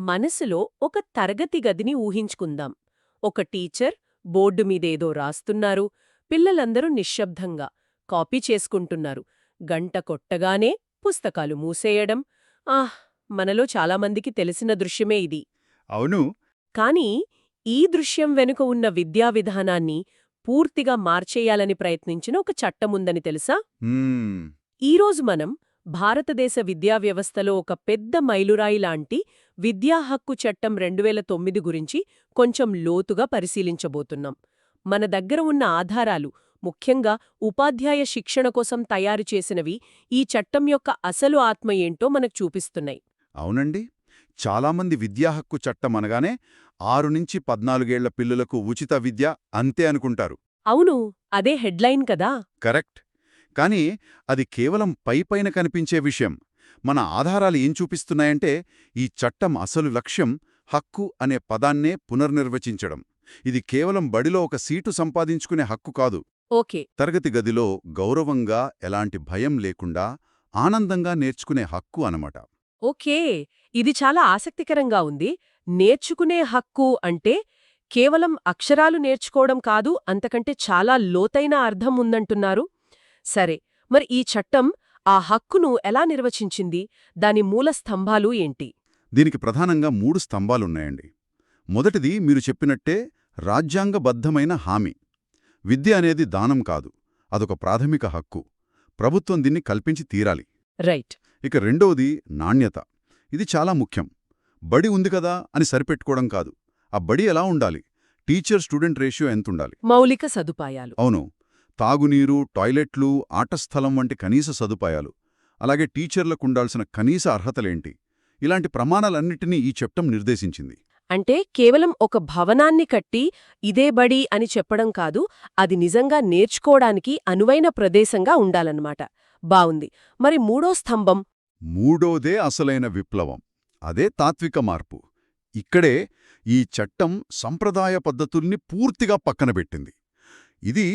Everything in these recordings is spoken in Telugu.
మనసులో ఒక తరగతి గదిని ఊహించుకుందాం. ఒక టీచర్ బోర్డు మీదేదో రాస్తున్నారు. పిల్లలందరూ నిశ్శబ్దంగా కాపీ చేసుకుంటున్నారు. గంట కొట్టగానే పుస్తకాలు మూసేయడం. ఆహ్ మనలో చాలామందికి తెలిసిన దృశ్యమే ఇది. అవును. కానీ ఈ దృశ్యం వెనుక ఉన్న విద్యా విధానాన్ని పూర్తిగా మార్చేయాలని ప్రయత్నించిన ఒక చట్టముందని తెలుసా? ఈరోజు మనం భారతదేశ విద్యా వ్యవస్థలో ఒక పెద్ద మైలురాయి లాంటి విద్యా హక్కు చట్టం రెండువేల తొమ్మిది గురించి కొంచెం లోతుగా పరిశీలించబోతున్నాం. మన దగ్గర ఉన్న ఆధారాలు ముఖ్యంగా ఉపాధ్యాయ శిక్షణ కోసం తయారు చేసినవి ఈ చట్టం యొక్క అసలు ఆత్మ ఏంటో మనకు చూపిస్తున్నాయి. అవునండి. చాలామంది విద్యా హక్కు చట్టం అనగానే ఆరు నుంచి పద్నాలుగేళ్ళ పిల్లలకు ఉచిత విద్య అంతే అనుకుంటారు. అవును అదే హెడ్లైన్ కదా. కరెక్ట్. కానీ అది కేవలం పైపైన కనిపించే విషయం. మన ఆధారాలు ఏం చూపిస్తున్నాయంటే ఈ చట్టం అసలు లక్ష్యం హక్కు అనే పదాన్నే పునర్నిర్వచించడం. ఇది కేవలం బడిలో ఒక సీటు సంపాదించుకునే హక్కు కాదు. ఓకే. తరగతి గదిలో గౌరవంగా ఎలాంటి భయం లేకుండా ఆనందంగా నేర్చుకునే హక్కు అనమాట ఓకే. ఇది చాలా ఆసక్తికరంగా ఉంది. నేర్చుకునే హక్కు అంటే కేవలం అక్షరాలు నేర్చుకోవడం కాదు అంతకంటే చాలా లోతైన అర్థం ఉందంటున్నారు. సరే మరి ఈ చట్టం ఆ హక్కును ఎలా నిర్వచించింది? దాని మూల స్తంభాలు ఏంటి? దీనికి ప్రధానంగా మూడు స్తంభాలున్నాయండి. మొదటిది మీరు చెప్పినట్టే రాజ్యాంగబద్ధమైన హామీ. విద్య అనేది దానం కాదు అదొక ప్రాథమిక హక్కు. ప్రభుత్వం దీన్ని కల్పించి తీరాలి. రైట్. ఇక రెండవది నాణ్యత. ఇది చాలా ముఖ్యం. బడి ఉంది కదా అని సరిపెట్టుకోవడం కాదు. ఆ బడి ఎలా ఉండాలి? టీచర్ స్టూడెంట్ రేషియో ఎంతుండాలి? మౌలిక సదుపాయాలు. అవును. తాగునీరు టాయిలెట్లు ఆటస్థలం వంటి కనీస సదుపాయాలు. అలాగే టీచర్లకు ఉండాల్సిన కనీస అర్హతలేంటి? ఇలాంటి ప్రమాణాలన్నిటినీ ఈ చట్టం నిర్దేశించింది. అంటే కేవలం ఒక భవనాన్ని కట్టి ఇదే బడి అని చెప్పడం కాదు అది నిజంగా నేర్చుకోవడానికి అనువైన ప్రదేశంగా ఉండాలన్నమాట. బావుంది. మరి మూడో స్తంభం? మూడోదే అసలైన విప్లవం. అదే తాత్విక మార్పు. ఇక్కడే ఈ చట్టం సంప్రదాయ పద్ధతుల్ని పూర్తిగా పక్కనబెట్టింది ఇది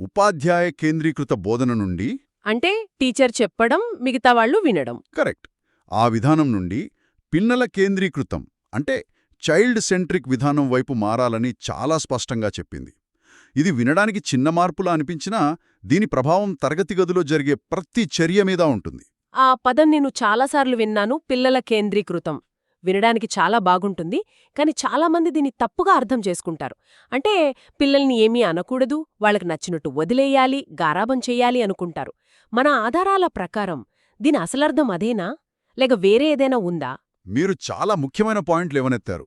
ఉపాధ్యాయ కేంద్రీకృత బోధన నుండి అంటే టీచర్ చెప్పడం మిగతా వాళ్ళు వినడం. కరెక్ట్. ఆ విధానం నుండి పిన్నల కేంద్రీకృతం అంటే చైల్డ్ సెంట్రిక్ విధానం వైపు మారాలని చాలా స్పష్టంగా చెప్పింది. ఇది వినడానికి చిన్న మార్పులా అనిపించినా దీని ప్రభావం తరగతి గదిలో జరిగే ప్రతి చర్య మీద ఉంటుంది. ఆ పదం నేను చాలాసార్లు విన్నాను పిల్లల కేంద్రీకృతం. వినడానికి చాలా బాగుంటుంది. కాని చాలామంది దీన్ని తప్పుగా అర్థం చేసుకుంటారు. అంటే పిల్లల్ని ఏమీ అనకూడదు వాళ్ళకి నచ్చినట్టు వదిలేయాలి గారాబం చెయ్యాలి అనుకుంటారు. మన ఆధారాల ప్రకారం దీని అసలర్థం అదేనా? లేక వేరే ఏదైనా ఉందా? మీరు చాలా ముఖ్యమైన పాయింట్లు లేవనెత్తారు.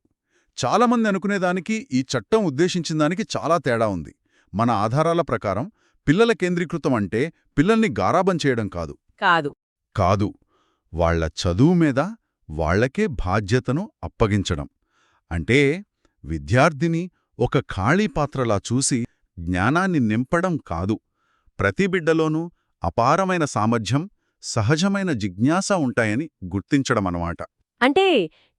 చాలామంది అనుకునేదానికి ఈ చట్టం ఉద్దేశించిన దానికి చాలా తేడా ఉంది. మన ఆధారాల ప్రకారం పిల్లల కేంద్రీకృతం అంటే పిల్లల్ని గారాబం చేయడం కాదు. కాదు. కాదు. వాళ్ళ చదువు మీద వాళ్ళకే బాధ్యతను అప్పగించడం. అంటే విద్యార్థిని ఒక ఖాళీ పాత్రలా చూసి జ్ఞానాన్ని నింపడం కాదు. ప్రతి బిడ్డలోనూ అపారమైన సామర్థ్యం సహజమైన జిజ్ఞాస ఉంటాయని గుర్తించడమన్నమాట అంటే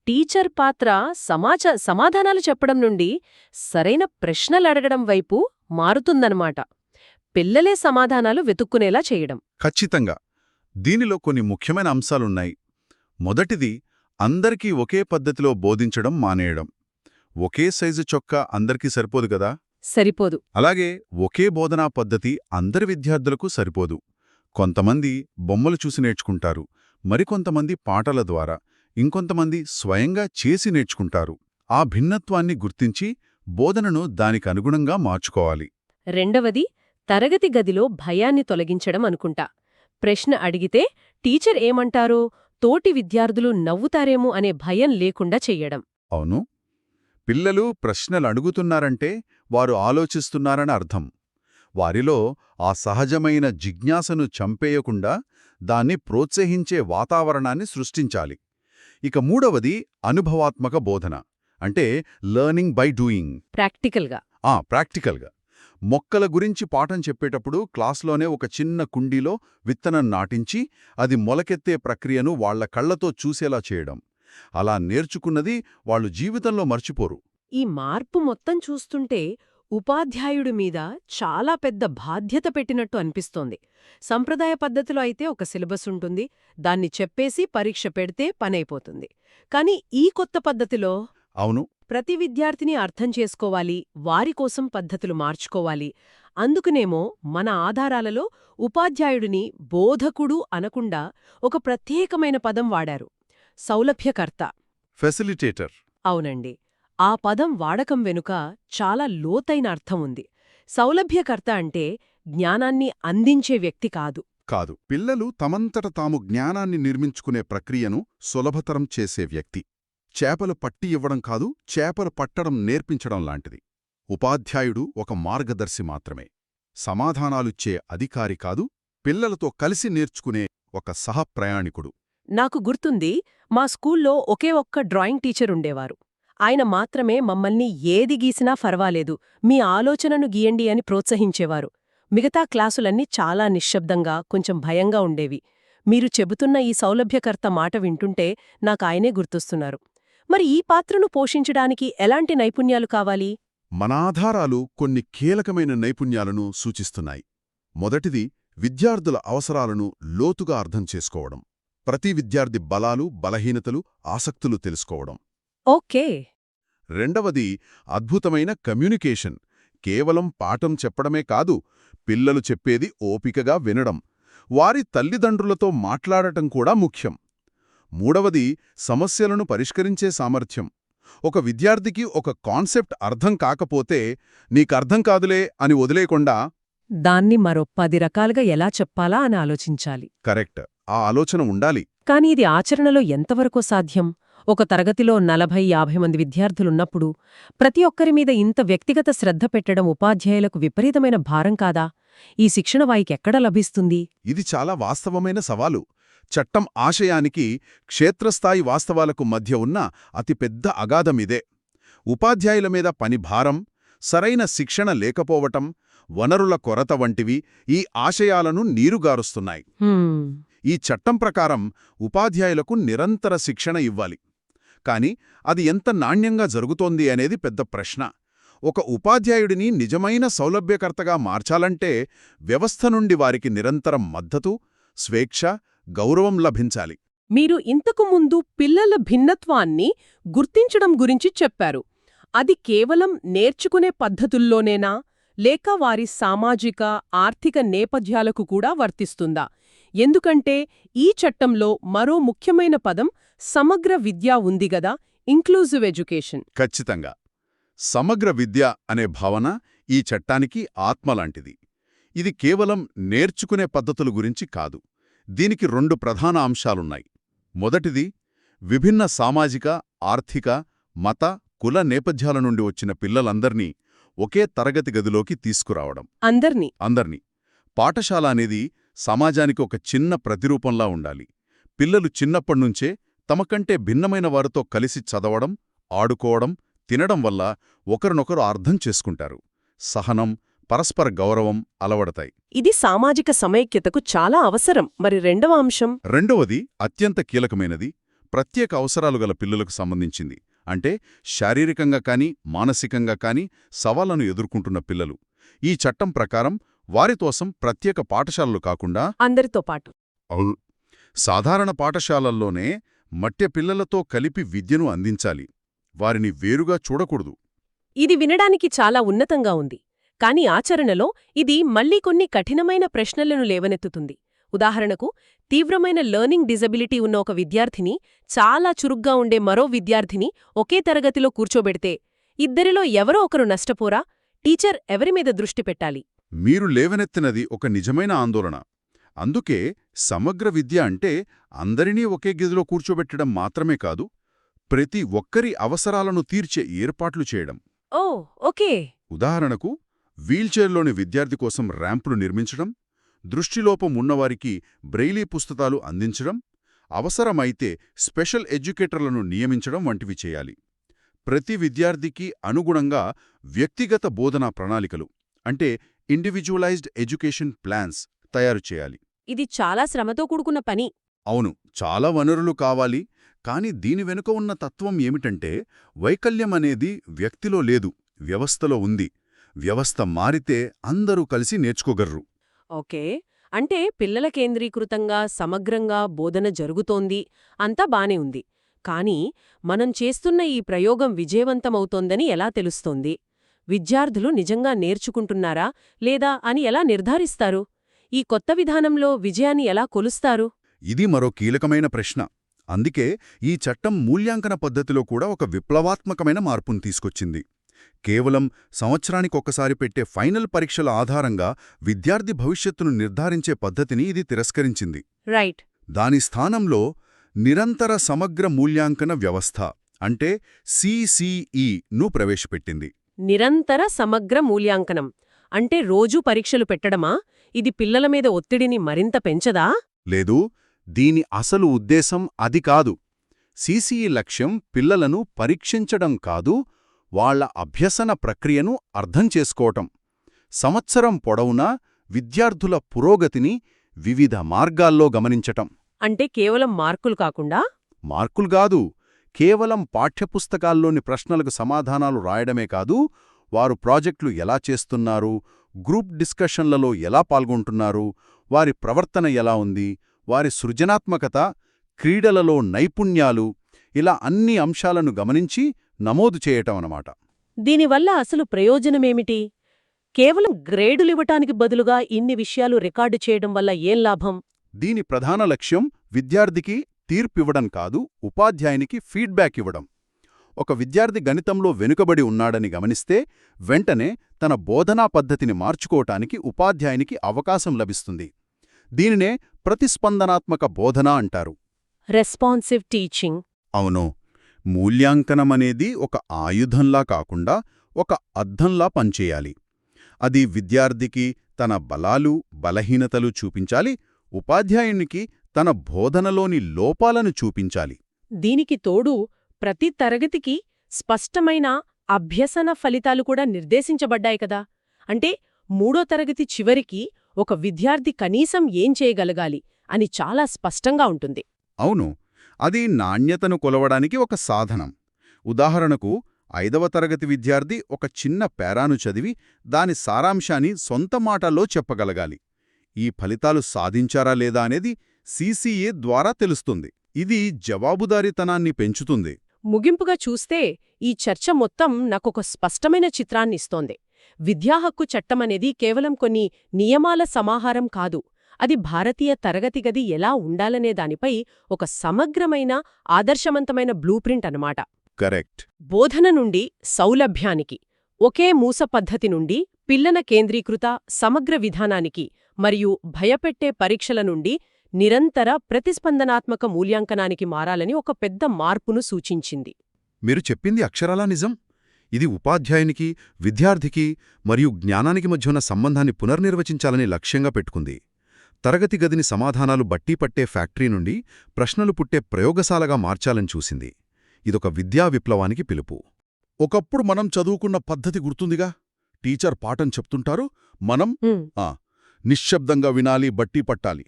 టీచర్ పాత్ర సమాచ సమాధానాలు చెప్పడం నుండి సరైన ప్రశ్నలు అడగడం వైపు మారుతుందన్నమాట పిల్లలే సమాధానాలు వెతుక్కునేలా చేయడం. ఖచ్చితంగా. దీనిలో కొన్ని ముఖ్యమైన అంశాలున్నాయి. మొదటిది అందరికీ ఒకే పద్ధతిలో బోధించడం మానేయడం. ఒకే సైజు చొక్కా అందరికీ సరిపోదు కదా? సరిపోదు. అలాగే ఒకే బోధనా పద్ధతి అందరి విద్యార్థులకు సరిపోదు. కొంతమంది బొమ్మలు చూసి నేర్చుకుంటారు. మరికొంతమంది పాటల ద్వారా ఇంకొంతమంది స్వయంగా చేసి నేర్చుకుంటారు. ఆ భిన్నత్వాన్ని గుర్తించి బోధనను దానికి అనుగుణంగా మార్చుకోవాలి. రెండవది తరగతి గదిలో భయాన్ని తొలగించడం అనుకుంటా. ప్రశ్న అడిగితే టీచర్ ఏమంటారో? తోటి విద్యార్థులు నవ్వుతారేమో అనే భయం లేకుండా చెయ్యడం. అవును. పిల్లలు ప్రశ్నలు అడుగుతున్నారంటే వారు ఆలోచిస్తున్నారని అర్థం. వారిలో ఆ సహజమైన జిజ్ఞాసను చంపేయకుండా దాన్ని ప్రోత్సహించే వాతావరణాన్ని సృష్టించాలి. ఇక మూడవది అనుభవాత్మక బోధన. అంటే లర్నింగ్ బై డూయింగ్. ప్రాక్టికల్గా. ఆ ప్రాక్టికల్గా. మొక్కల గురించి పాఠం చెప్పేటప్పుడు క్లాస్లోనే ఒక చిన్న కుండీలో విత్తనం నాటించి అది మొలకెత్తే ప్రక్రియను వాళ్ళ కళ్ళతో చూసేలా చేయడం. అలా నేర్చుకున్నది వాళ్ళు జీవితంలో మర్చిపోరు. ఈ మార్పు మొత్తం చూస్తుంటే ఉపాధ్యాయుడి మీద చాలా పెద్ద బాధ్యత పెట్టినట్టు అనిపిస్తోంది. సంప్రదాయ పద్ధతిలో అయితే ఒక సిలబస్ ఉంటుంది. దాన్ని చెప్పేసి పరీక్ష పెడితే పనైపోతుంది. కానీ ఈ కొత్త పద్ధతిలో అవును. ప్రతి విద్యార్థిని అర్థం చేసుకోవాలి వారి కోసం పద్ధతులు మార్చుకోవాలి. అందుకునేమో మన ఆధారాలలో ఉపాధ్యాయుడిని బోధకుడు అనకుండా ఒక ప్రత్యేకమైన పదం వాడారు. సౌలభ్యకర్త. ఫెసిలిటేటర్ అవునండి. ఆ పదం వాడకం వెనుక చాలా లోతైన అర్థం ఉంది. సౌలభ్యకర్త అంటే జ్ఞానాన్ని అందించే వ్యక్తి కాదు. కాదు. పిల్లలు తమంతట తాము జ్ఞానాన్ని నిర్మించుకునే ప్రక్రియను సులభతరం చేసే వ్యక్తి. చేపలు పట్టి ఇవ్వడం కాదు చేపలు పట్టడం నేర్పించడం లాంటిది. ఉపాధ్యాయుడు ఒక మార్గదర్శి మాత్రమే. సమాధానాలుచ్చే అధికారి కాదు పిల్లలతో కలిసి నేర్చుకునే ఒక సహప్రయాణికుడు. నాకు గుర్తుంది మా స్కూల్లో ఒకే ఒక్క డ్రాయింగ్ టీచర్ ఉండేవారు. ఆయన మాత్రమే మమ్మల్ని ఏది గీసినా ఫర్వాలేదు మీ ఆలోచనను గీయండి అని ప్రోత్సహించేవారు. మిగతా క్లాసులన్నీ చాలా నిశ్శబ్దంగా కొంచెం భయంగా ఉండేవి. మీరు చెబుతున్న ఈ సౌలభ్యకర్త మాట వింటుంటే నాకాయనే గుర్తొస్తున్నారు. మరి ఈ పాత్రను పోషించడానికి ఎలాంటి నైపుణ్యాలు కావాలి? మన ఆధారాలు కొన్ని కీలకమైన నైపుణ్యాలను సూచిస్తున్నాయి. మొదటిది విద్యార్థుల అవసరాలను లోతుగా అర్థం చేసుకోవడం. ప్రతి విద్యార్థి బలాలు బలహీనతలు ఆసక్తులు తెలుసుకోవడం. ఓకే. రెండవది అద్భుతమైన కమ్యూనికేషన్. కేవలం పాఠం చెప్పడమే కాదు పిల్లలు చెప్పేది ఓపికగా వినడం. వారి తల్లిదండ్రులతో మాట్లాడటం కూడా ముఖ్యం. మూడవది సమస్యలను పరిష్కరించే సామర్థ్యం. ఒక విద్యార్థికి ఒక కాన్సెప్ట్ అర్థం కాకపోతే నీకర్థం కాదులే అని వదిలేకుండా దాన్ని మరో పది రకాలుగా ఎలా చెప్పాలా అని ఆలోచించాలి. కరెక్ట్. ఆ ఆలోచన ఉండాలి. కాని ఇది ఆచరణలో ఎంతవరకు సాధ్యం? ఒక తరగతిలో నలభై యాభై మంది విద్యార్థులున్నప్పుడు ప్రతి ఒక్కరి మీద ఇంత వ్యక్తిగత శ్రద్ధ పెట్టడం ఉపాధ్యాయులకు విపరీతమైన భారం కాదా? ఈ శిక్షణ వాయికెక్కడ లభిస్తుంది? ఇది చాలా వాస్తవమైన సవాలు. చట్టం ఆశయానికి క్షేత్రస్థాయి వాస్తవాలకు మధ్య ఉన్న అతిపెద్ద అగాధమిదే ఉపాధ్యాయుల మీద పని భారం సరైన శిక్షణ లేకపోవటం వనరుల కొరత వంటివి ఈ ఆశయాలను నీరుగారుస్తున్నాయి. ఈ చట్టం ప్రకారం ఉపాధ్యాయులకు నిరంతర శిక్షణ ఇవ్వాలి. కాని అది ఎంత నాణ్యంగా జరుగుతోంది అనేది పెద్ద ప్రశ్న. ఒక ఉపాధ్యాయుడిని నిజమైన సౌలభ్యకర్తగా మార్చాలంటే వ్యవస్థ నుండి వారికి నిరంతరం మద్దతు స్వేచ్ఛ గౌరవం లభించాలి. మీరు ఇంతకు ముందు పిల్లల భిన్నత్వాన్ని గుర్తించడం గురించి చెప్పారు. అది కేవలం నేర్చుకునే పద్ధతుల్లోనేనా? లేక వారి సామాజిక ఆర్థిక నేపథ్యాలకు కూడా వర్తిస్తుందా? ఎందుకంటే ఈ చట్టంలో మరో ముఖ్యమైన పదం సమగ్ర విద్య ఉంది గదా ఇంక్లూజివ్ ఎడ్యుకేషన్ ఖచ్చితంగా. సమగ్ర విద్య అనే భావన ఈ చట్టానికి ఆత్మలాంటిది ఇది కేవలం నేర్చుకునే పద్ధతుల గురించి కాదు. దీనికి రెండు ప్రధాన అంశాలున్నాయి. మొదటిది విభిన్న సామాజిక ఆర్థిక మత కుల నేపథ్యాల నుండి వచ్చిన పిల్లలందర్నీ ఒకే తరగతి గదిలోకి తీసుకురావడం. అందర్నీ? అందర్నీ. పాఠశాల అనేది సమాజానికి ఒక చిన్న ప్రతిరూపంలా ఉండాలి. పిల్లలు చిన్నప్పటినుంచే తమకంటే భిన్నమైన వారితో కలిసి చదవడం ఆడుకోవడం తినడం వల్ల ఒకరినొకరు అర్థం చేసుకుంటారు. సహనం పరస్పర గౌరవం అలవడతాయి. ఇది సామాజిక సమైక్యతకు చాలా అవసరం. మరి రెండవ అంశం? రెండవది అత్యంత కీలకమైనది ప్రత్యేక అవసరాలు గల పిల్లలకు సంబంధించింది. అంటే శారీరకంగా కాని మానసికంగా కాని సవాళ్ళను ఎదుర్కొంటున్న పిల్లలు. ఈ చట్టం ప్రకారం వారికోసం ప్రత్యేక పాఠశాలలు కాకుండా అందరితో పాటు. అవును. సాధారణ పాఠశాలల్లోనే మట్టె పిల్లలతో కలిపి విద్యను అందించాలి. వారిని వేరుగా చూడకూడదు. ఇది వినడానికి చాలా ఉన్నతంగా ఉంది. కాని ఆచరణలో ఇది మళ్ళీ కొన్ని కఠినమైన ప్రశ్నలను లేవనెత్తుతుంది. ఉదాహరణకు తీవ్రమైన లెర్నింగ్ డిజబిలిటీ ఉన్న ఒక విద్యార్థిని చాలా చురుగ్గా ఉండే మరో విద్యార్థిని ఒకే తరగతిలో కూర్చోబెడితే ఇద్దరిలో ఎవరో ఒకరు నష్టపోరా? టీచర్ ఎవరిమీద దృష్టి పెట్టాలి? మీరు లేవనెత్తినది ఒక నిజమైన ఆందోళన. అందుకే సమగ్ర విద్య అంటే అందరినీ ఒకే గదిలో కూర్చోబెట్టడం మాత్రమే కాదు ప్రతి ఒక్కరి అవసరాలను తీర్చే ఏర్పాట్లు చేయడం. ఓ ఓకే. ఉదాహరణకు వీల్చైర్లోని విద్యార్థి కోసం ర్యాంపులు నిర్మించడం దృష్టిలోపం ఉన్నవారికి బ్రెయిలీ పుస్తకాలు అందించడం అవసరమైతే స్పెషల్ ఎడ్యుకేటర్లను నియమించడం వంటివి చేయాలి. ప్రతి విద్యార్థికి అనుగుణంగా వ్యక్తిగత బోధనా ప్రణాళికలు అంటే ఇండివిజువలైజ్డ్ ఎడ్యుకేషన్ ప్లాన్స్ తయారు చేయాలి. ఇది చాలా శ్రమతో కూడుకున్న పని. అవును చాలా వనరులు కావాలి కాని దీని వెనుక ఉన్న తత్వం ఏమిటంటే వైకల్యం అనేది వ్యక్తిలో లేదు వ్యవస్థలో ఉంది. వ్యవస్థ మారితే అందరూ కలిసి నేర్చుకోగర్రు. ఓకే. అంటే పిల్లల కేంద్రీకృతంగా సమగ్రంగా బోధన జరుగుతోంది అంతా బానే ఉంది. కానీ మనం చేస్తున్న ఈ ప్రయోగం విజయవంతమవుతోందని ఎలా తెలుస్తోంది? విద్యార్థులు నిజంగా నేర్చుకుంటున్నారా లేదా అని ఎలా నిర్ధారిస్తారు? ఈ కొత్త విధానంలో విజయాన్ని ఎలా కొలుస్తారు? ఇది మరో కీలకమైన ప్రశ్న. అందుకే ఈ చట్టం మూల్యాంకన పద్ధతిలో కూడా ఒక విప్లవాత్మకమైన మార్పును తీసుకొచ్చింది. కేవలం సంవత్సరానికొకసారి పెట్టే ఫైనల్ పరీక్షల ఆధారంగా విద్యార్థి భవిష్యత్తును నిర్ధారించే పద్ధతిని ఇది తిరస్కరించింది. రైట్. దాని స్థానంలో నిరంతర సమగ్ర మూల్యాంకన వ్యవస్థ అంటే సిసిఈ ను ప్రవేశపెట్టింది. నిరంతర సమగ్ర మూల్యాంకనం అంటే రోజూ పరీక్షలు పెట్టడమా? ఇది పిల్లల మీద ఒత్తిడిని మరింత పెంచదా? లేదు దీని అసలు ఉద్దేశం అది కాదు. సిసిఈ లక్ష్యం పిల్లలను పరీక్షించడం కాదు వాళ్ళ అభ్యసన ప్రక్రియను అర్థం చేసుకోవటం. సంవత్సరం పొడవునా విద్యార్థుల పురోగతిని వివిధ మార్గాల్లో గమనించటం. అంటే కేవలం మార్కులు కాకుండా? మార్కులు కాదు కేవలం పాఠ్యపుస్తకాల్లోని ప్రశ్నలకు సమాధానాలు రాయడమే కాదు వారు ప్రాజెక్టులు ఎలా చేస్తున్నారు గ్రూప్ డిస్కషన్లలో ఎలా పాల్గొంటున్నారు వారి ప్రవర్తన ఎలా ఉంది వారి సృజనాత్మకత క్రీడలలో నైపుణ్యాలు ఇలా అన్ని అంశాలను గమనించి నమోదు చేయటం అన్నమాట. దీనివల్ల అసలు ప్రయోజనమేమిటి? కేవలం గ్రేడులివ్వటానికి బదులుగా ఇన్ని విషయాలు రికార్డు చేయడం వల్ల ఏం లాభం? దీని ప్రధాన లక్ష్యం విద్యార్థికి తీర్పివ్వడం కాదు ఉపాధ్యాయునికి ఫీడ్బ్యాక్ ఇవ్వడం. ఒక విద్యార్థి గణితంలో వెనుకబడి ఉన్నాడని గమనిస్తే వెంటనే తన బోధనా పద్ధతిని మార్చుకోవటానికి ఉపాధ్యాయునికి అవకాశం లభిస్తుంది. దీనినే ప్రతిస్పందనాత్మక బోధన అంటారు. Responsive teaching. అవును. మూల్యాంకనమనేది ఒక ఆయుధంలా కాకుండా ఒక అద్దంలా పనిచేయాలి. అది విద్యార్థికి తన బలాలు బలహీనతలు చూపించాలి. ఉపాధ్యాయునికి తన బోధనలోని లోపాలను చూపించాలి. దీనికి తోడు ప్రతి తరగతికి స్పష్టమైన అభ్యసన ఫలితాలు కూడా నిర్దేశించబడ్డాయి కదా! అంటే మూడో తరగతి చివరికి ఒక విద్యార్థి కనీసం ఏం చేయగలగాలి అని చాలా స్పష్టంగా ఉంటుంది. అవును. అది నాణ్యతను కొలవడానికి ఒక సాధనం. ఉదాహరణకు ఐదవ తరగతి విద్యార్థి ఒక చిన్న పేరాను చదివి దాని సారాంశాన్ని సొంత మాటల్లో చెప్పగలగాలి. ఈ ఫలితాలు సాధించారా లేదా అనేది సీసీఏ ద్వారా తెలుస్తుంది. ఇది జవాబుదారీతనాన్ని పెంచుతుంది. ముగింపుగా చూస్తే ఈ చర్చ మొత్తం నాకొక స్పష్టమైన చిత్రాన్నిస్తోంది. విద్యాహక్కు చట్టమనేది కేవలం కొన్ని నియమాల సమాహారం కాదు. అది భారతీయ తరగతి గది ఎలా ఉండాలనే దానిపై ఒక సమగ్రమైన ఆదర్శవంతమైన బ్లూప్రింట్ అన్నమాట. కరెక్ట్. బోధన నుండి సౌలభ్యానికి ఒకే మూస పద్ధతి నుండి పిల్లన కేంద్రీకృత సమగ్ర విధానానికి మరియు భయపెట్టే పరీక్షల నుండి నిరంతర ప్రతిస్పందనాత్మక మూల్యాంకనానికి మారాలని ఒక పెద్ద మార్పును సూచించింది. మీరు చెప్పింది అక్షరాలా నిజం? ఇది ఉపాధ్యాయునికి విద్యార్థికి మరియు జ్ఞానానికి మధ్య ఉన్న సంబంధాన్ని పునర్నిర్వచించాలని లక్ష్యంగా పెట్టుకుంది. తరగతి గదిని సమాధానాలు బట్టి పట్టే ఫ్యాక్టరీ నుండి ప్రశ్నలు పుట్టే ప్రయోగశాలగా మార్చాలని చూసింది. ఇదొక విద్యా విప్లవానికి పిలుపు. ఒకప్పుడు మనం చదువుకున్న పద్ధతి గుర్తుందిగా? టీచర్ పాఠం చెప్తుంటారు మనం నిశ్శబ్దంగా వినాలి బట్టి పట్టాలి.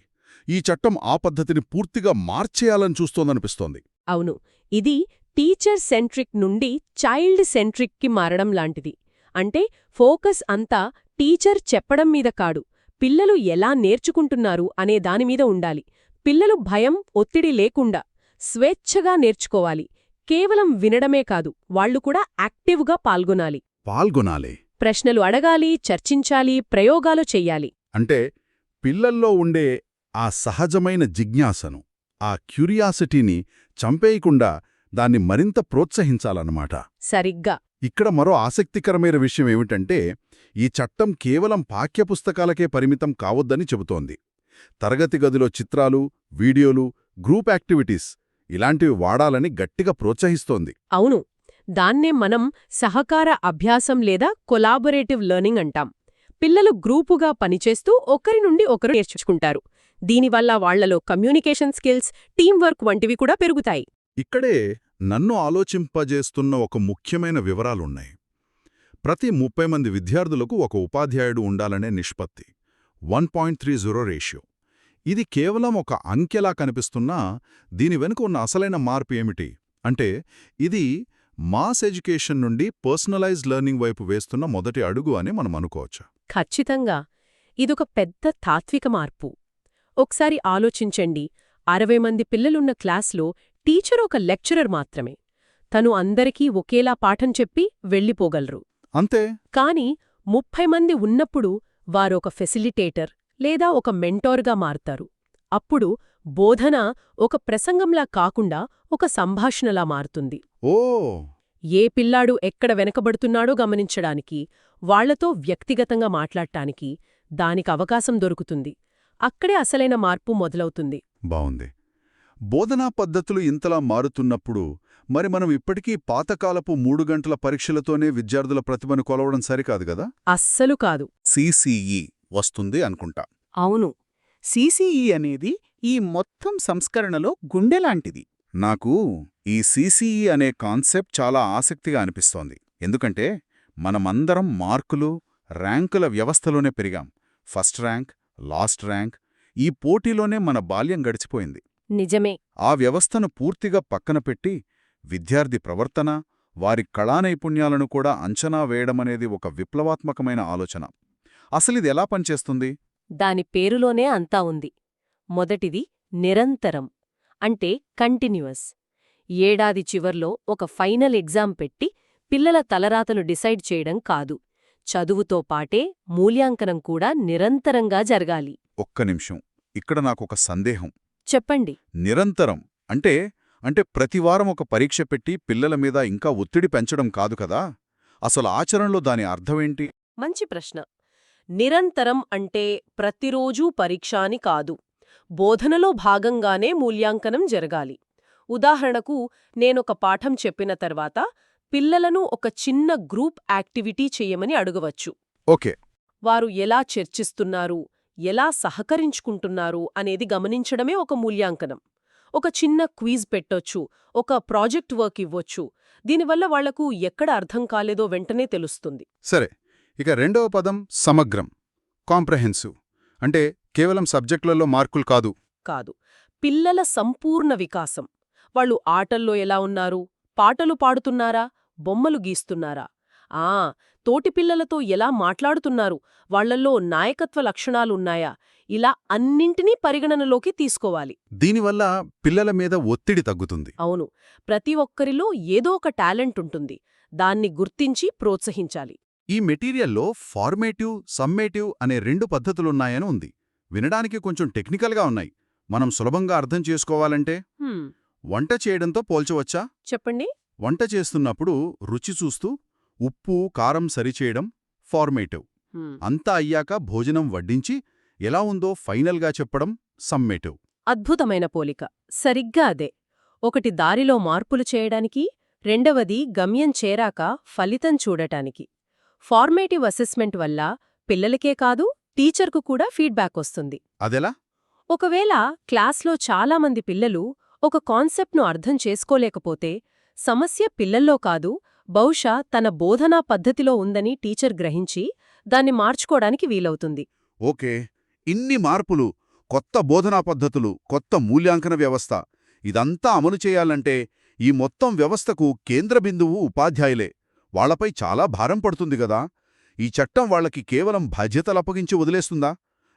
ఈ చట్టం ఆ పద్ధతిని పూర్తిగా మార్చేయాలని చూస్తోందనిపిస్తోంది. అవును. ఇది టీచర్ సెంట్రిక్ నుండి చైల్డ్ సెంట్రిక్కి మారడం లాంటిది. అంటే ఫోకస్ అంతా టీచర్ చెప్పడం మీద కాడు పిల్లలు ఎలా నేర్చుకుంటున్నారు అనే దానిమీద ఉండాలి. పిల్లలు భయం ఒత్తిడి లేకుండా స్వేచ్ఛగా నేర్చుకోవాలి. కేవలం వినడమే కాదు వాళ్ళు కూడా యాక్టివ్గా పాల్గొనాలి. పాల్గొనాలి. ప్రశ్నలు అడగాలి చర్చించాలి ప్రయోగాలు చెయ్యాలి. అంటే పిల్లల్లో ఉండే ఆ సహజమైన జిజ్ఞాసను ఆ క్యూరియాసిటీని చంపేయకుండా దాన్ని మరింత ప్రోత్సహించాలన్నమాట. సరిగ్గా. ఇక్కడ మరో ఆసక్తికరమైన విషయం ఏమిటంటే ఈ చట్టం కేవలం పాఠ్యపుస్తకాలకే పరిమితం కావద్దని చెబుతోంది. తరగతి గదిలో చిత్రాలు వీడియోలు గ్రూప్ యాక్టివిటీస్ ఇలాంటివి వాడాలని గట్టిగా ప్రోత్సహిస్తోంది. అవును దాన్నే మనం సహకార అభ్యాసం లేదా కొలాబొరేటివ్ లెర్నింగ్ అంటాం. పిల్లలు గ్రూపుగా పనిచేస్తూ ఒకరి నుండి ఒకరు నేర్చుకుంటారు. దీనివల్ల వాళ్ళలో కమ్యూనికేషన్ స్కిల్స్ టీం వర్క్ వంటివి కూడా పెరుగుతాయి. ఇక్కడే నన్ను ఆలోచింపజేస్తున్న ఒక ముఖ్యమైన వివరాలున్నాయి. ప్రతి ముప్పై మంది విద్యార్థులకు ఒక ఉపాధ్యాయుడు ఉండాలనే నిష్పత్తి. One point three zero ratio. ఇది కేవలం ఒక అంకెలా కనిపిస్తున్నా దీని వెనుక ఉన్న అసలైన మార్పు ఏమిటి? అంటే ఇది మాస్ ఎడ్యుకేషన్ నుండి పర్సనలైజ్డ్ లెర్నింగ్ వైపు వేస్తున్న మొదటి అడుగు అని మనం అనుకోవచ్చు? ఖచ్చితంగా. ఇదొక పెద్ద తాత్విక మార్పు. ఒకసారి ఆలోచించండి. అరవై మంది పిల్లలున్న క్లాస్లో టీచర్ ఒక లెక్చరర్ మాత్రమే. తను అందరికీ ఒకేలా పాఠం చెప్పి వెళ్ళిపోగలరు. అంతే. కాని ముప్పై మంది ఉన్నప్పుడు వారొక ఫెసిలిటేటర్ లేదా ఒక మెంటోర్గా మారుతారు. అప్పుడు బోధన ఒక ప్రసంగంలా కాకుండా ఒక సంభాషణలా మారుతుంది. ఓ! ఏ పిల్లాడు ఎక్కడ వెనకబడుతున్నాడో గమనించడానికి వాళ్ళతో వ్యక్తిగతంగా మాట్లాడటానికి దానికి అవకాశం దొరుకుతుంది. అక్కడే అసలైన మార్పు మొదలవుతుంది. బావుంది. బోధనా పద్ధతులు ఇంతలా మారుతున్నప్పుడు మరి మనం ఇప్పటికీ పాతకాలపు మూడు గంటల పరీక్షలతోనే విద్యార్థుల ప్రతిభను కొలవడం సరికాదు కదా? అస్సలు కాదు. సిసిఈ వస్తుంది అనుకుంటా. అవును. సిసిఈ అనేది ఈ మొత్తం సంస్కరణలో గుండెలాంటిది నాకు ఈ సిసిఈ అనే కాన్సెప్ట్ చాలా ఆసక్తిగా అనిపిస్తోంది. ఎందుకంటే మనమందరం మార్కులు ర్యాంకుల వ్యవస్థలోనే పెరిగాం. ఫస్ట్ ర్యాంక్ లాస్ట్ ర్యాంక్ ఈ పోటీలోనే మన బాల్యం గడిచిపోయింది. నిజమే. ఆ వ్యవస్థను పూర్తిగా పక్కన పెట్టి విద్యార్థి ప్రవర్తన వారి కళానైపుణ్యాలను కూడా అంచనా వేయడమనేది ఒక విప్లవాత్మకమైన ఆలోచన. అసలిది ఎలా పనిచేస్తుంది? దాని పేరులోనే అంతా ఉంది. మొదటిది నిరంతరం అంటే కంటిన్యూస్ ఏడాది చివర్లో ఒక ఫైనల్ ఎగ్జామ్ పెట్టి పిల్లల తలరాతలు డిసైడ్ చేయడం కాదు. చదువుతో పాటే మూల్యాంకనం కూడా నిరంతరంగా జరగాలి. ఒక్క నిమిషం ఇక్కడ నాకొక సందేహం. చెప్పండి. నిరంతరం అంటే అంటే ప్రతివారం ఒక పరీక్ష పెట్టి పిల్లల మీద ఇంకా ఒత్తిడి పెంచడం కాదు కదా? అసలు ఆచరణలో దాని అర్థమేంటి? మంచి ప్రశ్న. నిరంతరం అంటే ప్రతిరోజూ పరీక్ష అని కాదు. బోధనలో భాగంగానే మూల్యాంకనం జరగాలి. ఉదాహరణకు నేనొక పాఠం చెప్పిన తర్వాత పిల్లలను ఒక చిన్న గ్రూప్ యాక్టివిటీ చెయ్యమని అడగవచ్చు. ఓకే. వారు ఎలా చర్చిస్తున్నారు? ఎలా సహకరించుకుంటున్నారు? అనేది గమనించడమే ఒక మూల్యాంకనం. ఒక చిన్న క్వీజ్ పెట్టొచ్చు ఒక ప్రాజెక్ట్ వర్క్ ఇవ్వొచ్చు. దీనివల్ల వాళ్ళకు ఎక్కడ అర్థం కాలేదో వెంటనే తెలుస్తుంది. సరే ఇక రెండవ పదం సమగ్రం కాంప్రహెన్సివ్ అంటే కేవలం సబ్జెక్టులలో మార్కులు కాదు. కాదు. పిల్లల సంపూర్ణ వికాసం. వాళ్ళు ఆటల్లో ఎలా ఉన్నారు? పాటలు పాడుతున్నారా? బొమ్మలు గీస్తున్నారా? ఆ తోటి పిల్లలతో ఎలా మాట్లాడుతున్నారు? వాళ్ళల్లో నాయకత్వ లక్షణాలున్నాయా? ఇలా అన్నింటినీ పరిగణనలోకి తీసుకోవాలి. దీనివల్ల పిల్లల మీద ఒత్తిడి తగ్గుతుంది. అవును. ప్రతి ఒక్కరిలో ఏదో ఒక టాలెంట్ ఉంటుంది. దాన్ని గుర్తించి ప్రోత్సహించాలి. ఈ మెటీరియల్లో ఫార్మేటివ్ సమ్మేటివ్ అనే రెండు పద్ధతులున్నాయని ఉంది. వినడానికి కొంచెం టెక్నికల్గా ఉన్నాయి. మనం సులభంగా అర్థం చేసుకోవాలంటే? వంట చేయడంతో పోల్చవచ్చా? చెప్పండి. వంట చేస్తున్నప్పుడు రుచి చూస్తూ ఉప్పు కారం సరిచేయడం ఫార్మేటివ్. అంతా అయ్యాక భోజనం వడ్డించి ఎలా ఉందో ఫైనల్గా చెప్పడం సమ్మేటివ్. అద్భుతమైన పోలిక. సరిగ్గా అదే. ఒకటి దారిలో మార్పులు చేయడానికి రెండవది గమ్యం చేరాక ఫలితం చూడటానికి. ఫార్మేటివ్ అసెస్మెంట్ వల్ల పిల్లలకే కాదు టీచర్కు కూడా ఫీడ్బ్యాక్ వస్తుంది. అదెలా? ఒకవేళ క్లాస్లో చాలామంది పిల్లలు ఒక కాన్సెప్ట్ను అర్థం చేసుకోలేకపోతే సమస్య పిల్లల్లో కాదు బహుశా తన బోధనా పద్ధతిలో ఉందని టీచర్ గ్రహించి దాన్ని మార్చుకోవడానికి వీలవుతుంది. ఓకే ఇన్ని మార్పులు కొత్త బోధనా పద్ధతులు కొత్త మూల్యాంకన వ్యవస్థ ఇదంతా అమలు చేయాలంటే ఈ మొత్తం వ్యవస్థకు కేంద్ర బిందువు ఉపాధ్యాయులే. వాళ్ళపై చాలా భారం పడుతుంది గదా. ఈ చట్టం వాళ్ళకి కేవలం బాధ్యతలప్పగించి వదిలేస్తుందా?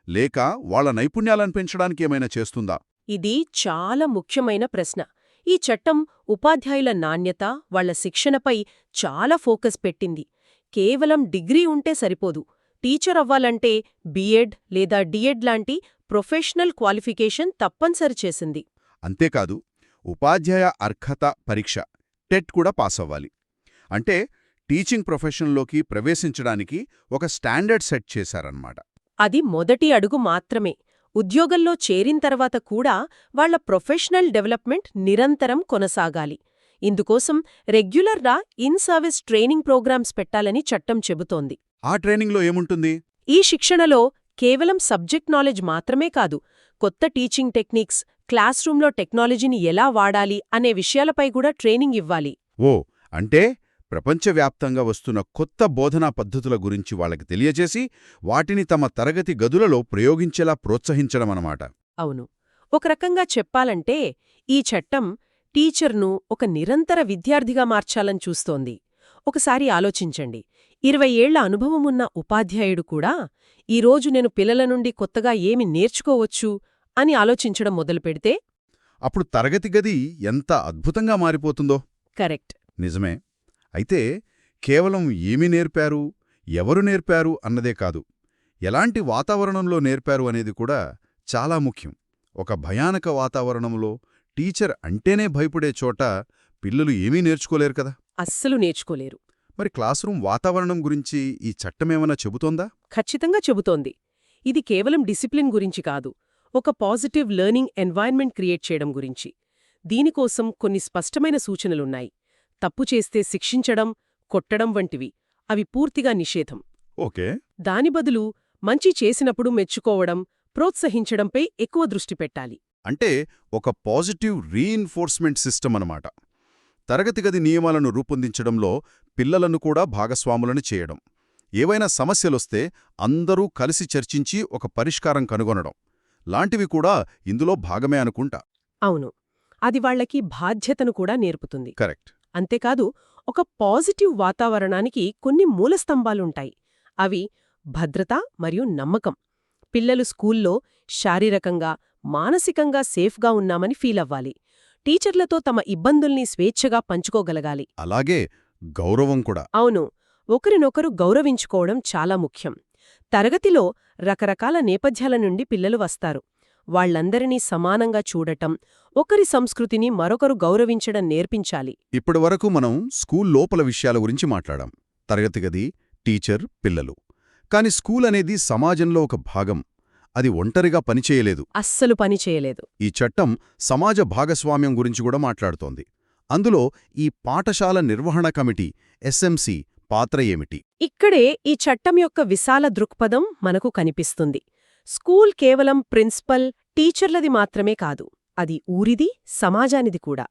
లేక వాళ్ళ నైపుణ్యాలను పెంచడానికి ఏమైనా చేస్తుందా? ఇది చాలా ముఖ్యమైన ప్రశ్న. ఈ చట్టం ఉపాధ్యాయుల నాణ్యత వాళ్ళ శిక్షణపై చాలా ఫోకస్ పెట్టింది. కేవలం డిగ్రీ ఉంటే సరిపోదు. టీచర్ అవ్వాలంటే బీఎడ్ లేదా డిఎడ్ లాంటి ప్రొఫెషనల్ క్వాలిఫికేషన్ తప్పనిసరి చేసింది. అంతేకాదు ఉపాధ్యాయ అర్హత పరీక్ష టెట్ కూడా పాస్ అవ్వాలి. అంటే టీచింగ్ ప్రొఫెషన్లోకి ప్రవేశించడానికి ఒక స్టాండర్డ్ సెట్ చేశారన్నమాట. అది మొదటి అడుగు మాత్రమే. ఉద్యోగంలో చేరిన తర్వాత కూడా వాళ్ళ ప్రొఫెషనల్ డెవలప్మెంట్ నిరంతరం కొనసాగాలి. ఇందుకోసం రెగ్యులర్గా ఇన్ సర్వీస్ ట్రైనింగ్ ప్రోగ్రామ్స్ పెట్టాలని చట్టం చెబుతోంది. ఆ ట్రైనింగ్లో ఏముంటుంది? ఈ శిక్షణలో కేవలం సబ్జెక్ట్ నాలెడ్జ్ మాత్రమే కాదు కొత్త టీచింగ్ టెక్నిక్స్ క్లాస్ రూంలో టెక్నాలజీని ఎలా వాడాలి అనే విషయాలపై కూడా ట్రైనింగ్ ఇవ్వాలి. ఓ అంటే ప్రపంచవ్యాప్తంగా వస్తున్న కొత్త బోధనా పద్ధతుల గురించి వాళ్ళకి తెలియజేసి వాటిని తమ తరగతి గదులలో ప్రయోగించేలా ప్రోత్సహించడమన్నమాట అవును. ఒక రకంగా చెప్పాలంటే ఈ చట్టం టీచర్ను ఒక నిరంతర విద్యార్థిగా మార్చాలని చూస్తోంది. ఒకసారి ఆలోచించండి. ఇరవై ఏళ్ళ అనుభవమున్న ఉపాధ్యాయుడు కూడా ఈరోజు నేను పిల్లల నుండి కొత్తగా ఏమి నేర్చుకోవచ్చు అని ఆలోచించడం మొదలుపెడితే? అప్పుడు తరగతి గది ఎంత అద్భుతంగా మారిపోతుందో. కరెక్ట్. నిజమే. అయితే కేవలం ఏమి నేర్పారు ఎవరు నేర్పారు అన్నదే కాదు. ఎలాంటి వాతావరణంలో నేర్పారు అనేది కూడా చాలా ముఖ్యం. ఒక భయానక వాతావరణంలో టీచర్ అంటేనే భయపడే చోట పిల్లలు ఏమీ నేర్చుకోలేరు కదా? అస్సలు నేర్చుకోలేరు. మరి క్లాస్ రూమ్ వాతావరణం గురించి ఈ చట్టమేమన్నా చెబుతోందా? ఖచ్చితంగా చెబుతోంది. ఇది కేవలం డిసిప్లిన్ గురించి కాదు ఒక పాజిటివ్ లెర్నింగ్ ఎన్వైర్న్మెంట్ క్రియేట్ చేయడం గురించి. దీనికోసం కొన్ని స్పష్టమైన సూచనలున్నాయి. తప్పు చేస్తే శిక్షించడం కొట్టడం వంటివి. అవి పూర్తిగా నిషేధం. ఓకే. దాని బదులు మంచి చేసినప్పుడు మెచ్చుకోవడం ప్రోత్సహించడంపై ఎక్కువ దృష్టి పెట్టాలి. అంటే ఒక పాజిటివ్ రీఇన్ఫోర్స్మెంట్ సిస్టమ్ అన్నమాట. తరగతి గది నియమాలను రూపొందించడంలో పిల్లలను కూడా భాగస్వాములను చేయడం. ఏవైనా సమస్యలొస్తే అందరూ కలిసి చర్చించి ఒక పరిష్కారం కనుగొనడం. లాంటివి కూడా ఇందులో భాగమే అనుకుంటా. అవును. అది వాళ్ళకి బాధ్యతను కూడా నేర్పుతుంది. కరెక్ట్. అంతేకాదు ఒక పాజిటివ్ వాతావరణానికి కొన్ని మూలస్తంభాలుంటాయి అవి భద్రత మరియు నమ్మకం. పిల్లలు స్కూల్లో శారీరకంగా మానసికంగా సేఫ్గా ఉన్నామని ఫీలవ్వాలి. టీచర్లతో తమ ఇబ్బందుల్ని స్వేచ్ఛగా పంచుకోగలగాలి. అలాగే గౌరవం కూడా. అవును ఒకరినొకరు గౌరవించుకోవడం చాలా ముఖ్యం. తరగతిలో రకరకాల నేపథ్యాల నుండి పిల్లలు వస్తారు. వాళ్ళందరినీ సమానంగా చూడటం ఒకరి సంస్కృతిని మరొకరు గౌరవించడం నేర్పించాలి. ఇప్పటివరకు మనం స్కూల్ లోపల విషయాల గురించి మాట్లాడాం. తరగతి గది టీచర్ పిల్లలు. కాని స్కూల్ అనేది సమాజంలో ఒక భాగం. అది ఒంటరిగా పనిచేయలేదు. అస్సలు పని చేయలేదు ఈ చట్టం సమాజ భాగస్వామ్యం గురించి కూడా మాట్లాడుతోంది. అందులో ఈ పాఠశాల నిర్వహణ కమిటీ ఎస్ఎంసి పాత్ర ఏమిటి? ఇక్కడే ఈ చట్టం యొక్క విశాల దృక్పథం మనకు కనిపిస్తుంది. స్కూల్ కేవలం ప్రిన్సిపల్ టీచర్లది మాత్రమే కాదు అది ఊరిది సమాజానిది కూడా.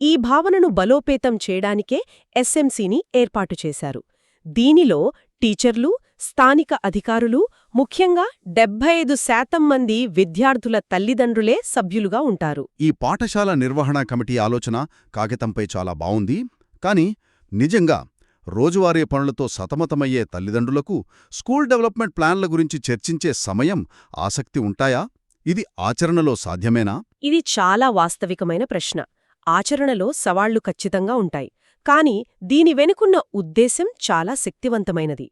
ఈ భావనను బలోపేతం చేయడానికే ఎస్ఎంసీని ఏర్పాటు చేశారు. దీనిలో టీచర్లు స్థానిక అధికారులు ముఖ్యంగా డెబ్బై ఐదు శాతం మంది విద్యార్థుల తల్లిదండ్రులే సభ్యులుగా ఉంటారు. ఈ పాఠశాల నిర్వహణ కమిటీ ఆలోచన కాగితంపై చాలా బావుంది కాని నిజంగా రోజువారీ పనులతో సతమతమయ్యే తల్లిదండ్రులకు స్కూల్ డెవలప్మెంట్ ప్లాన్ల గురించి చర్చించే సమయం ఆసక్తి ఉంటాయా? ఇది ఆచరణలో సాధ్యమేనా? ఇది చాలా వాస్తవికమైన ప్రశ్న. ఆచరణలో సవాళ్ళు ఖచ్చితంగా ఉంటాయి. కాని దీని వెనుకున్న ఉద్దేశం చాలా శక్తివంతమైనది.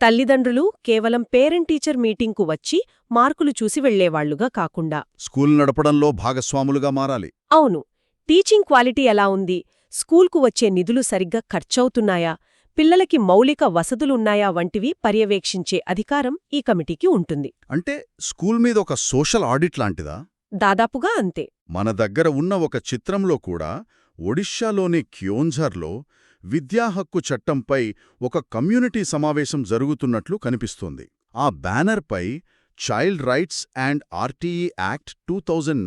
తల్లిదండ్రులు కేవలం పేరెంట్ టీచర్ మీటింగ్కు వచ్చి మార్కులు చూసి వెళ్ళేవాళ్ళుగా కాకుండా స్కూల్ నడపడంలో భాగస్వాములుగా మారాలి. అవును. టీచింగ్ క్వాలిటీ ఎలా ఉంది? స్కూల్కు వచ్చే నిధులు సరిగ్గా ఖర్చవుతున్నాయా? పిల్లలకి మౌలిక వసతులున్నాయా వంటివి పర్యవేక్షించే అధికారం ఈ కమిటీకి ఉంటుంది. అంటే స్కూల్ మీద ఒక సోషల్ ఆడిట్ లాంటిదా? దాదాపుగా అంతే. మన దగ్గర ఉన్న ఒక చిత్రంలో కూడా ఒడిషాలోని క్యోంఝర్లో విద్యా హక్కు చట్టంపై ఒక కమ్యూనిటీ సమావేశం జరుగుతున్నట్లు కనిపిస్తోంది. ఆ బ్యానర్పై child rights and RTE act two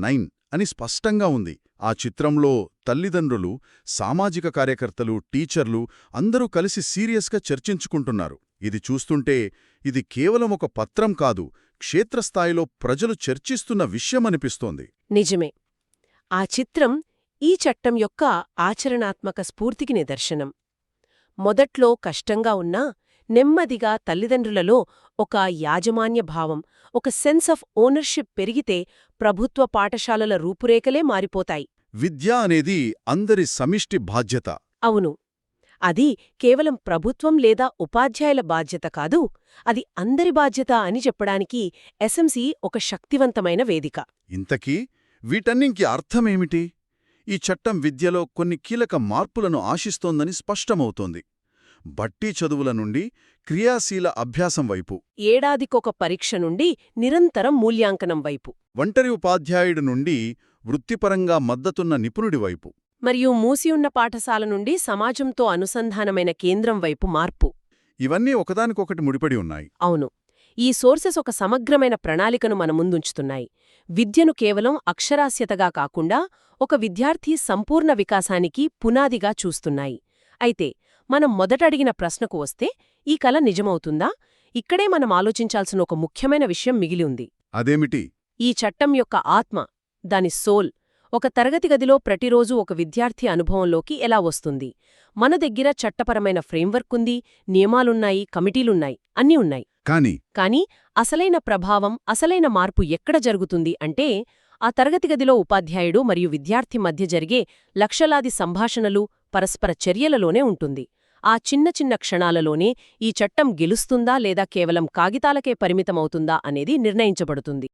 nine అని స్పష్టంగా ఉంది. ఆ చిత్రంలో తల్లిదండ్రులు సామాజిక కార్యకర్తలు టీచర్లు అందరూ కలిసి సీరియస్గా చర్చించుకుంటున్నారు. ఇది చూస్తుంటే ఇది కేవలం ఒక పత్రం కాదు క్షేత్రస్థాయిలో ప్రజలు చర్చిస్తున్న విషయమనిపిస్తోంది. నిజమే. ఆ చిత్రం ఈ చట్టం యొక్క ఆచరణాత్మక స్ఫూర్తికి నిదర్శనం. మొదట్లో కష్టంగా ఉన్నా నెమ్మదిగా తల్లిదండ్రులలో ఒక యాజమాన్య భావం ఒక సెన్స్ ఆఫ్ ఓనర్షిప్ పెరిగితే ప్రభుత్వ పాఠశాలల రూపురేఖలే మారిపోతాయి. విద్య అనేది అందరి సమిష్టి బాధ్యత. అవును. అది కేవలం ప్రభుత్వం లేదా ఉపాధ్యాయుల బాధ్యత కాదు అది అందరి బాధ్యత అని చెప్పడానికి ఎస్ఎంసి ఒక శక్తివంతమైన వేదిక. ఇంతకీ వీటన్నింకి అర్థమేమిటి? ఈ చట్టం విద్యలో కొన్ని కీలక మార్పులను ఆశిస్తోందని స్పష్టమవుతోంది. బట్టి చదువుల నుండి క్రియాశీల అభ్యాసం వైపు. ఏడాదికొక పరీక్ష నుండి నిరంతరం మూల్యాంకనం వైపు. ఒంటరి ఉపాధ్యాయుడి నుండి వృత్తిపరంగా మద్దతున్న నిపుణుడి వైపు. మరియు మూసియున్న పాఠశాల నుండి సమాజంతో అనుసంధానమైన కేంద్రం వైపు మార్పు. ఇవన్నీ ఒకదానికొకటి ముడిపడి ఉన్నాయి. అవును. ఈ సోర్సెస్ ఒక సమగ్రమైన ప్రణాళికను మన ముందుంచుతున్నాయి. విద్యను కేవలం అక్షరాస్యతగా కాకుండా ఒక విద్యార్థి సంపూర్ణ వికాసానికి పునాదిగా చూస్తున్నాయి. అయితే మనం మొదటడిగిన ప్రశ్నకు వస్తే ఈ కల నిజమవుతుందా? ఇక్కడే మనం ఆలోచించాల్సిన ఒక ముఖ్యమైన విషయం మిగిలి ఉంది. అదేమిటి? ఈ చట్టం యొక్క ఆత్మ దాని సోల్ ఒక తరగతి గదిలో ప్రతిరోజు ఒక విద్యార్థి అనుభవంలోకి ఎలా వస్తుంది? మన దగ్గర చట్టపరమైన ఫ్రేమ్వర్క్ ఉంది నియమాలున్నాయి కమిటీలున్నాయి అన్నీ ఉన్నాయి. కాని? కానీ అసలైన ప్రభావం అసలైన మార్పు ఎక్కడ జరుగుతుంది అంటే ఆ తరగతి గదిలో ఉపాధ్యాయుడు మరియు విద్యార్థి మధ్య జరిగే లక్షలాది సంభాషణలు పరస్పర చర్యలలోనే ఉంటుంది. ఆ చిన్న చిన్న క్షణాలలోనే ఈ చట్టం గెలుస్తుందా లేదా కేవలం కాగితాలకే పరిమితమవుతుందా అనేది నిర్ణయించబడుతుంది.